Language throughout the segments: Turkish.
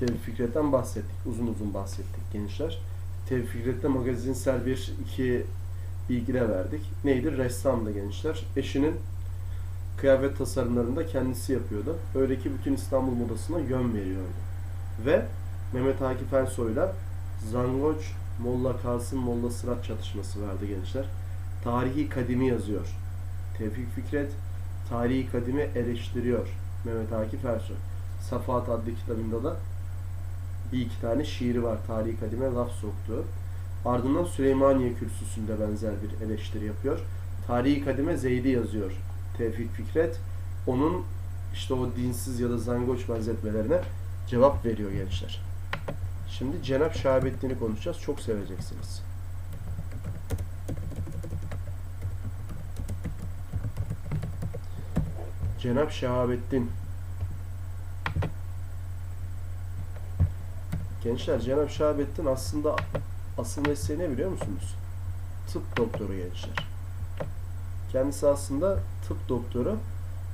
Tevfik Fikret'ten bahsettik. Uzun uzun bahsettik gençler. Tevfik Fikret'te magazinsel bir iki bilgi de verdik. Neydi? Ressamdı gençler. Eşinin kıyafet tasarımlarını da kendisi yapıyordu. Öyle ki bütün İstanbul modasına yön veriyordu. Ve Mehmet Akif Ersoy'la Zangoç Molla Kasım Molla Sırat çatışması vardı gençler. Tarihi Kadimi yazıyor. Tevfik Fikret Tarihi Kadimi eleştiriyor. Mehmet Akif Ersoy. Safahat adlı kitabında da bir iki tane şiiri var. Tarihi Kadime laf soktuğu. Ardından Süleymaniye Kürsüsü'nde benzer bir eleştiri yapıyor. Tarihi Kadime Zeydi yazıyor. Tevfik Fikret onun işte o dinsiz ya da zangoç benzetmelerine cevap veriyor gençler. Şimdi Cenap Şahabettin'i konuşacağız. Çok seveceksiniz. Cenap Şahabettin Gençler Cenap Şahabettin aslında asıl mesleği ne biliyor musunuz? Tıp doktoru gençler. Kendisi aslında tıp doktoru.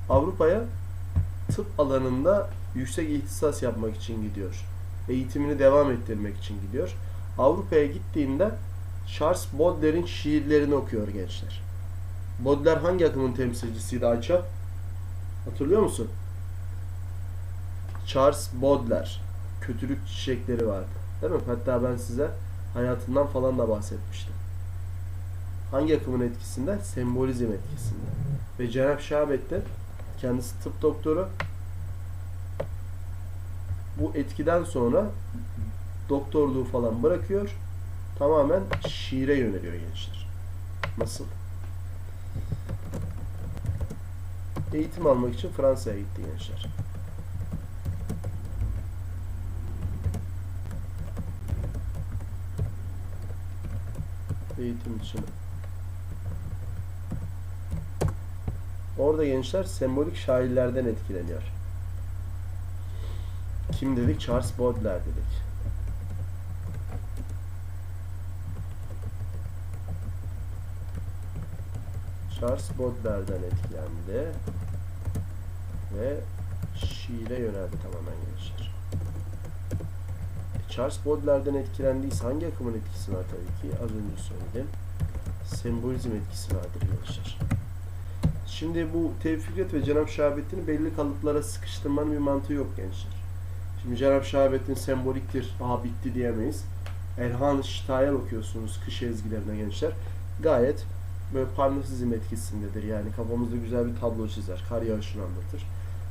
Avrupa'ya tıp alanında yüksek ihtisas yapmak için gidiyor. Eğitimini devam ettirmek için gidiyor. Avrupa'ya gittiğinde Charles Baudelaire'in şiirlerini okuyor gençler. Baudelaire hangi akımın temsilcisiydi Ayça? Hatırlıyor musun? Charles Baudelaire. Kötülük çiçekleri vardı. Değil mi? Hatta ben size hayatından falan da bahsetmiştim. Hangi akımın etkisinde? Sembolizm etkisinde. Ve Cenab Şahabettin kendisi tıp doktoru. Bu etkiden sonra doktorluğu falan bırakıyor. Tamamen şiire yöneliyor gençler. Nasıl? Eğitim almak için Fransa'ya gitti gençler. Eğitim için. Orada gençler sembolik şairlerden etkileniyor. Kim dedik? Charles Baudelaire dedik. Charles Baudelaire'den etkilendi ve şiire yöneldi tamamen gençler. Charles Baudelaire'den etkilendiyse hangi akımın etkisi var tabii ki? Az önce söyledim. Sembolizm etkisi vardır gençler. Şimdi bu Tevfik Fikret ve Cenab Şahabettin'i belli kalıplara sıkıştırmanın bir mantığı yok gençler. Şimdi Cenab Şahabettin semboliktir, aha bitti diyemeyiz. Erhan Şitayel okuyorsunuz kış ezgilerine gençler. Gayet böyle parnasizm etkisindedir. Yani kafamızda güzel bir tablo çizer. Kar yağışını anlatır.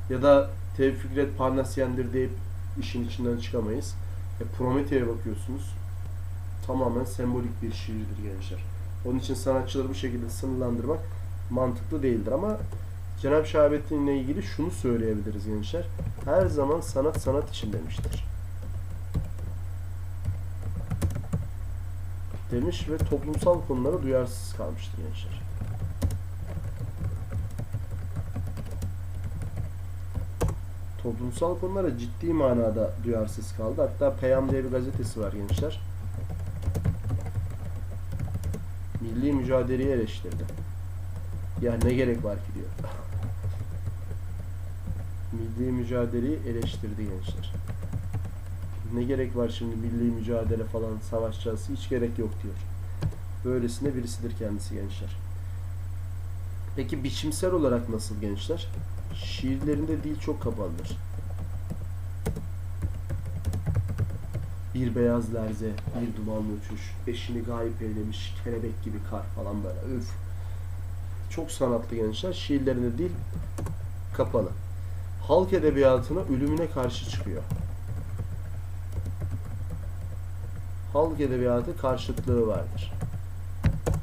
Ya da Tevfik Fikret Parnasyendir deyip işin içinden çıkamayız. E, Promethea'ya bakıyorsunuz. Tamamen sembolik bir şiirdir gençler. Onun için sanatçıları bu şekilde sınırlandırmak mantıklı değildir ama Cenab-ı Şahabettin ile ilgili şunu söyleyebiliriz gençler. Her zaman sanat sanat için demiştir. Demiş ve toplumsal konulara duyarsız kalmıştır gençler. Toplumsal konulara ciddi manada duyarsız kaldı. Hatta Peyam diye bir gazetesi var gençler. Milli mücadeleyi eleştirdi. Ya ne gerek var ki diyor. milli mücadeleyi eleştirdi gençler. Ne gerek var şimdi milli mücadele falan savaşacağız hiç gerek yok diyor. Böylesine birisidir kendisi gençler. Peki biçimsel olarak nasıl gençler? Şiirlerinde dil çok kapalıdır. Bir beyaz lerze, bir dumanlı uçuş, eşini gayip eylemiş, kelebek gibi kar falan böyle. Üf. Çok sanatlı gençler. Şiirlerinde dil kapalı. Halk edebiyatına ölümüne karşı çıkıyor. Halk edebiyatı karşıtlığı vardır.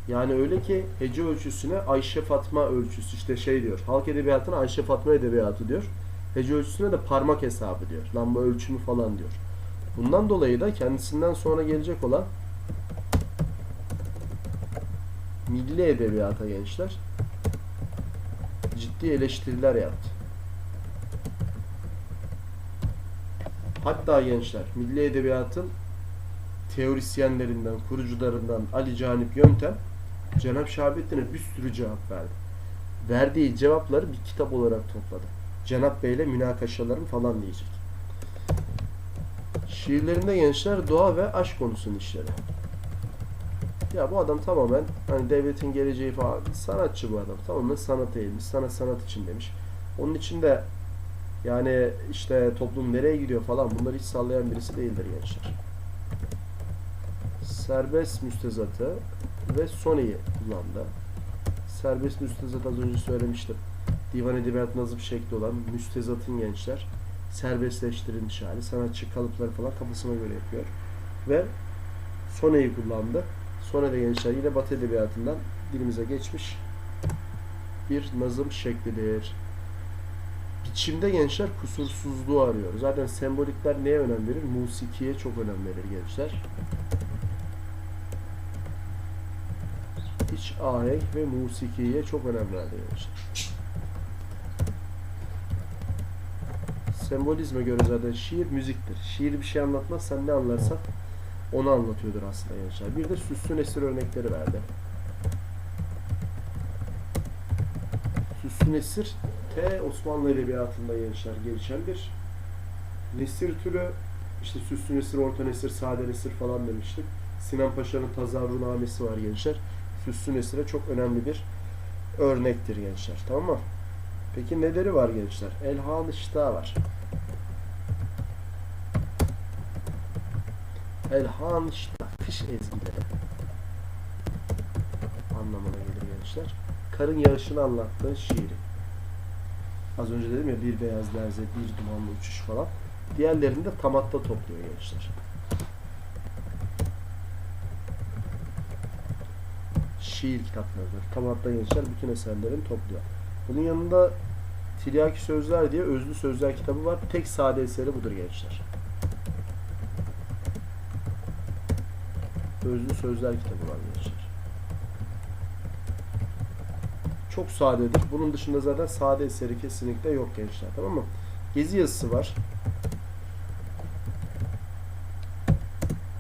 Yani öyle ki hece ölçüsüne Ayşe Fatma ölçüsü işte şey diyor. Halk edebiyatına Ayşe Fatma edebiyatı diyor. Hece ölçüsüne de parmak hesabı diyor. Lamba ölçümü falan diyor. Bundan dolayı da kendisinden sonra gelecek olan milli edebiyata gençler ciddi eleştiriler yaptı. Hatta gençler milli edebiyatın teorisyenlerinden, kurucularından Ali Canip Yöntem Cenab Şahabettin'e bir sürü cevap verdi. Verdiği cevapları bir kitap olarak topladı. Cenap Bey'le münakaşalarım falan diyecek. Şiirlerinde gençler doğa ve aşk konusunu işledi. Ya bu adam tamamen hani devletin geleceği falan sanatçı bu adam. Tamamen sanata eğilmiş. Sanat sanat için demiş. Onun için de yani işte toplum nereye gidiyor falan bunları hiç sallayan birisi değildir gençler. Serbest müstezatı ve Sony'yi kullandı. Serbest müstezat az önce söylemiştim. Divan edebiyat nazım şekli olan müstezatın gençler serbestleştirilmiş hali. Sanatçı kalıpları falan kafasına göre yapıyor. Ve Sony'yi kullandı. Sonra da gençler yine Batı edebiyatından dilimize geçmiş bir nazım şeklidir. Biçimde gençler kusursuzluğu arıyor. Zaten sembolikler neye önem verir? Musikiye çok önem verir gençler. İç ahenk ve musikiye çok önem verdi. Sembolizme göre zaten şiir müziktir. Şiir bir şey anlatmaz, sen ne anlarsan onu anlatıyordur aslında gençler. Bir de süslü nesir örnekleri verdi. Süslü nesir T Osmanlı Edebiyatı'nda gençler gelişen bir nesir türü. İşte süslü nesir, orta nesir, sade nesir falan demiştik. Sinan Paşa'nın tazarrunamesi var gençler. Süslü nesire çok önemli bir örnektir gençler. Tamam mı? Peki neleri var gençler? Elhan Işta var. Elhan Işta. Kış ezgileri. Anlamına gelir gençler. Karın yağışını anlattığı şiiri. Az önce dedim ya bir beyaz derze, bir dumanlı uçuş falan. Diğerlerini de tamatta topluyor gençler. Şiir kitaplarıdır. Tamatta gençler bütün eserlerini topluyor. Bunun yanında Tiryaki Sözler diye özlü sözler kitabı var. Tek sade eseri budur gençler. Özlü sözler kitabı var gençler. Çok sadedir. Bunun dışında zaten sade eseri kesinlikle yok gençler. Tamam mı? Gezi yazısı var.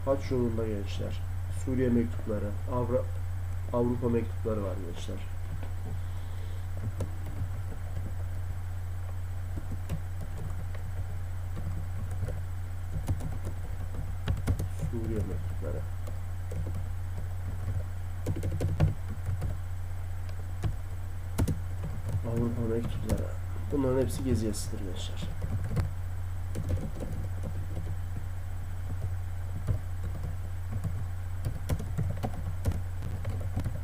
Haç yolunda gençler. Suriye mektupları, Avra Avrupa mektupları var gençler. Suriye mektupları. Avrupa mektupları. Bunların hepsi gezi yazısıdır gençler.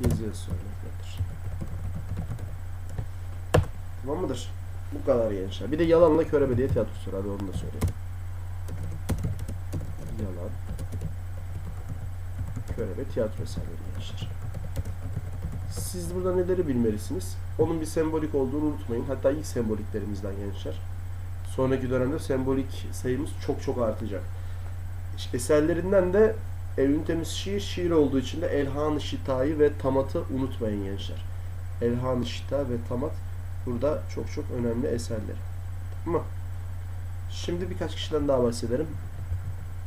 Gezi yazısı örnekleridir. Tamam mıdır? Kadar gençler. Bir de yalanla körebe tiyatrosu var. Hadi onu da söyleyeyim. Yalan. Körebe tiyatro eserleri gençler. Siz burada neleri bilmelisiniz? Onun bir sembolik olduğunu unutmayın. Hatta ilk semboliklerimizden gençler. Sonraki dönemde sembolik sayımız çok çok artacak. Eserlerinden de e, ünitemiz şiir, şiir olduğu için de Elhan-ı Şita'yı ve Tamat'ı unutmayın gençler. Elhan-ı Şita ve Tamat burada çok çok önemli eserler. Ama şimdi birkaç kişiden daha bahsederim.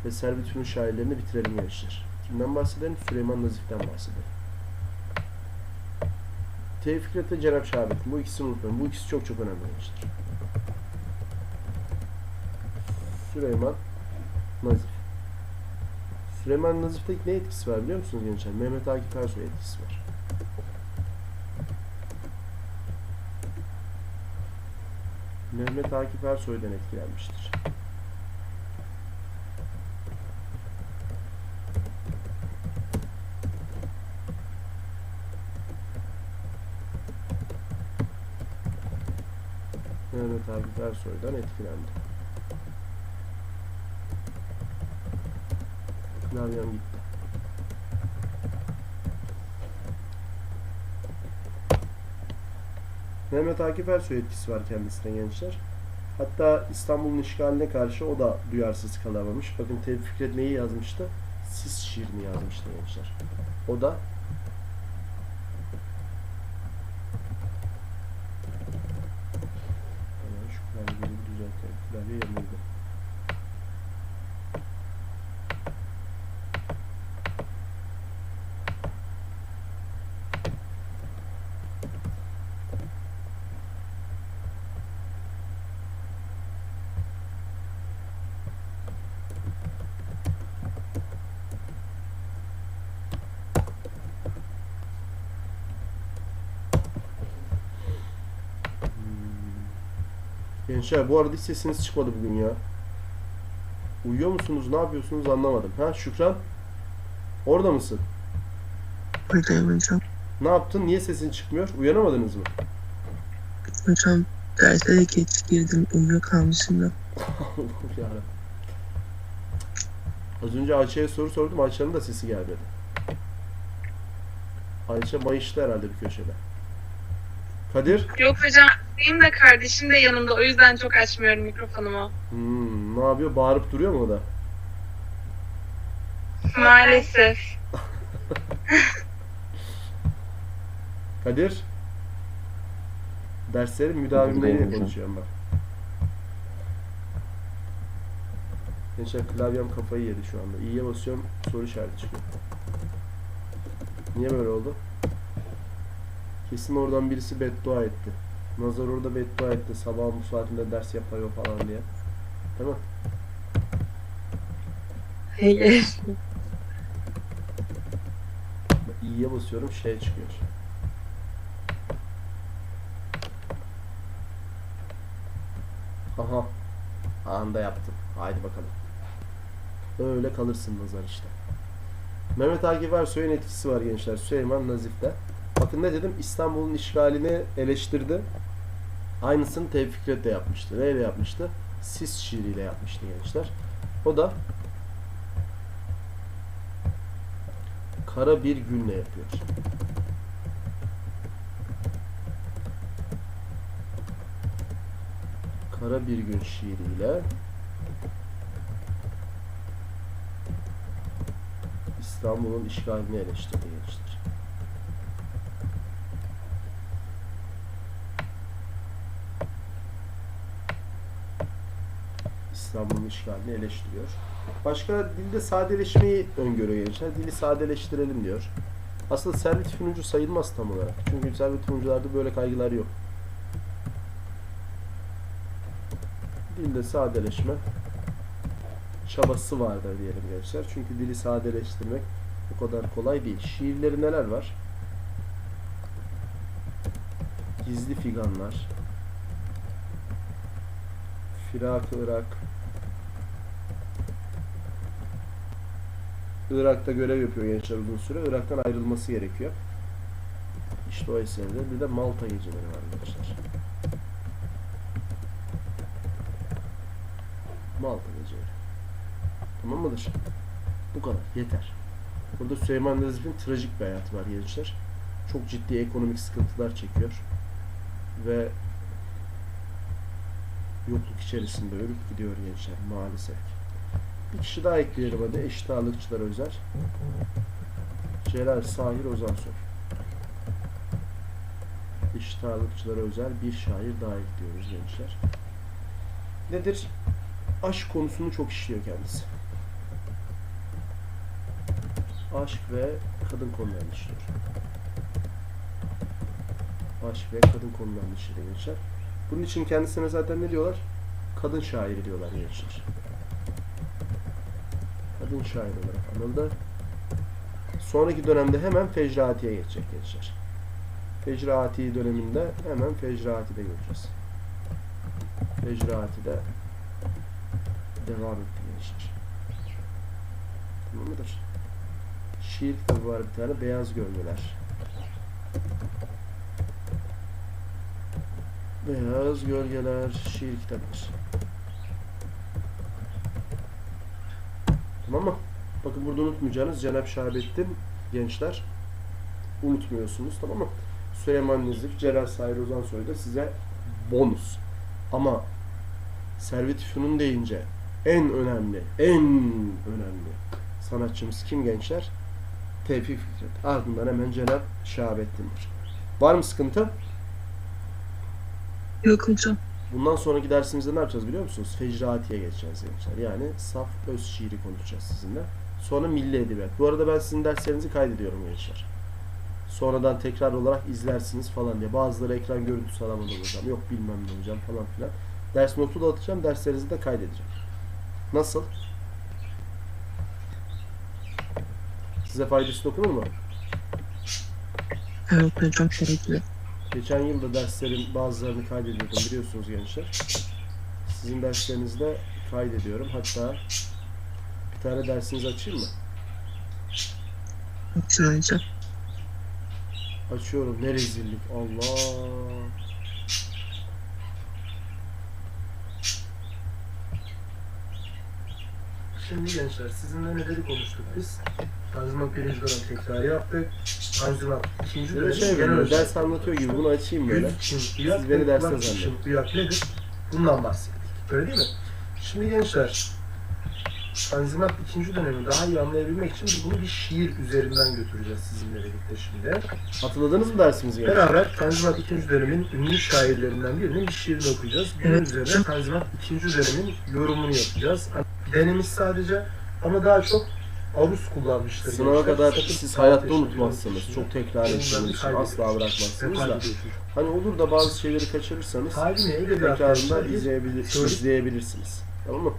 Ve Servet-ünün şairlerini bitirelim gençler. Kimden bahsedelim? Süleyman Nazif'ten bahsedelim. Tevfik Fikret ve Cenab Şahabettin. Bu ikisini unutmayın. Bu ikisi çok çok önemli gençler. Süleyman Nazif. Süleyman Nazif'te ne etkisi var biliyor musunuz gençler? Mehmet Akif Ersoy etkisi var. Mehmet Akif Ersoy'dan etkilenmiştir. Mehmet Akif Ersoy'dan etkilendi. Klavyem gitti. Mehmet Akif Ersoy etkisi var kendisine gençler. Hatta İstanbul'un işgaline karşı o da duyarsız kalamamış. Bakın Tevfik neyi yazmıştı? Sis şiirini yazmıştı gençler. O da şu klavyeyi düzeltelim. Klavye yanıldı. Gençler bu arada hiç sesiniz çıkmadı bugün ya. Uyuyor musunuz? Ne yapıyorsunuz anlamadım. Ha Şükran? Orada mısın? Buradayım hocam. Ne yaptın? Niye sesin çıkmıyor? Uyanamadınız mı? Hocam derse de geç girdim. Uyuyakalmışım da. Allah'ım yarabbim. Az önce Ayça'ya soru sordum. Ayça'nın da sesi gelmedi. Ayça mayıştı herhalde bir köşede. Kadir? Yok hocam benim de kardeşim de yanımda o yüzden çok açmıyorum mikrofonumu. Hmm, ne yapıyor? Bağırıp duruyor mu o da? Maalesef. Kadir? Derslerin müdavimleriyle konuşuyorum bak. Gençler klavyem kafayı yedi şu anda. İyiye basıyorum soru işareti çıkıyor. Niye böyle oldu? Kesin oradan birisi beddua etti. Nazar orada beddua etti. Sabahın bu saatinde ders yapıyor falan diye. Değil mi? Hayır. İyiye basıyorum şey çıkıyor. Aha. Anda yaptım. Haydi bakalım. Öyle kalırsın nazar işte. Mehmet Akif Ersoy'un etkisi var gençler. Süleyman Nazif'te. Bakın ne dedim? İstanbul'un işgalini eleştirdi. Aynısını Tevfik Fikret de yapmıştı. Neyle yapmıştı? Sis şiiriyle yapmıştı gençler. O da kara bir günle yapıyor. Kara bir gün şiiriyle İstanbul'un işgalini eleştirdi gençler. İstanbul'un işgalini eleştiriyor. Başka dilde sadeleşmeyi öngörüyor gençler. Dili sadeleştirelim diyor. Aslında servet fünuncu sayılmaz tam olarak. Çünkü servet fünuncularda böyle kaygılar yok. Dilde sadeleşme çabası vardır diyelim gençler. Çünkü dili sadeleştirmek o kadar kolay değil. Şiirleri neler var? Gizli figanlar. Firak Irak. Irak'ta görev yapıyor gençler uzun süre. Irak'tan ayrılması gerekiyor. İşte o eserde bir de Malta geceleri var gençler. Malta geceleri. Tamam mıdır? Bu kadar. Yeter. Burada Süleyman Nazif'in trajik bir hayatı var gençler. Çok ciddi ekonomik sıkıntılar çekiyor. Ve yokluk içerisinde ölüp gidiyor gençler maalesef. Bir kişi daha ekleyelim hadi. Eşit ağırlıkçılara özel. Celal Sahir Ozansoy. Eşit ağırlıkçılara özel bir şair daha ekliyoruz gençler. Nedir? Aşk konusunu çok işliyor kendisi. Aşk ve kadın konularını işliyor. Aşk ve kadın konularını işliyor gençler. Bunun için kendisine zaten ne diyorlar? Kadın şairi diyorlar gençler. Kadın şair olarak anıldı. Sonraki dönemde hemen Fecraati'ye geçecek gençler. Fecraati döneminde hemen Fecraati'de göreceğiz. Fecraati'de devam etti gençler. Tamam mıdır? Şiir kitabı var bir tane. Beyaz Gölgeler. Beyaz Gölgeler şiir kitabıdır. Tamam mı? Bakın burada unutmayacağınız Cenab Şahabettin gençler. Unutmuyorsunuz tamam mı? Süleyman Nezif, Celal Sair Ozansoy da size bonus. Ama Servet Fünun deyince en önemli, en önemli sanatçımız kim gençler? Tevfik Fikret. Ardından hemen Cenab Şahabettin'dir. Var mı sıkıntı? Yok hocam. Bundan sonraki dersimizde ne yapacağız biliyor musunuz? Fecraatiye geçeceğiz gençler. Yani saf öz şiiri konuşacağız sizinle. Sonra milli edebiyat. Bu arada ben sizin derslerinizi kaydediyorum gençler. Sonradan tekrar olarak izlersiniz falan diye. Bazıları ekran görüntüsü alamadı hocam. Yok bilmem ne hocam falan filan. Ders notu da atacağım. Derslerinizi de kaydedeceğim. Nasıl? Size faydası dokunur mu? Evet hocam gerekli. Geçen yıl da derslerin bazılarını kaydediyordum biliyorsunuz gençler. Sizin derslerinizde kaydediyorum. Hatta bir tane dersinizi açayım mı? Açın. Açıyorum. Ne rezillik. Allah. Şimdi gençler sizinle neleri konuştuk biz? Tanzimat birinci dönem tekrar yaptık. Tanzimat ikinci Böyle dönem şey genel böyle ders anlatıyor gibi bunu açayım böyle. Yüz için duyak Siz beni ve derste kulak için zannedin. duyak nedir? Bundan bahsettik. Öyle değil mi? Şimdi gençler Tanzimat ikinci dönemi daha iyi anlayabilmek için biz bunu bir şiir üzerinden götüreceğiz sizinle birlikte şimdi. Hatırladınız mı dersimizi? Beraber Tanzimat ikinci dönemin ünlü şairlerinden birinin bir şiirini okuyacağız. Bunun üzerine Tanzimat ikinci dönemin yorumunu yapacağız. Denemiş sadece ama daha çok aruz kullanmıştır. Sınava gençler. kadar Sakın siz hayatta unutmazsınız. Çok tekrar ettiğiniz için asla bırakmazsınız da. Hani olur da bazı şeyleri kaçırırsanız tekrarında izleyebilir, izleyebilirsiniz. Tamam mı?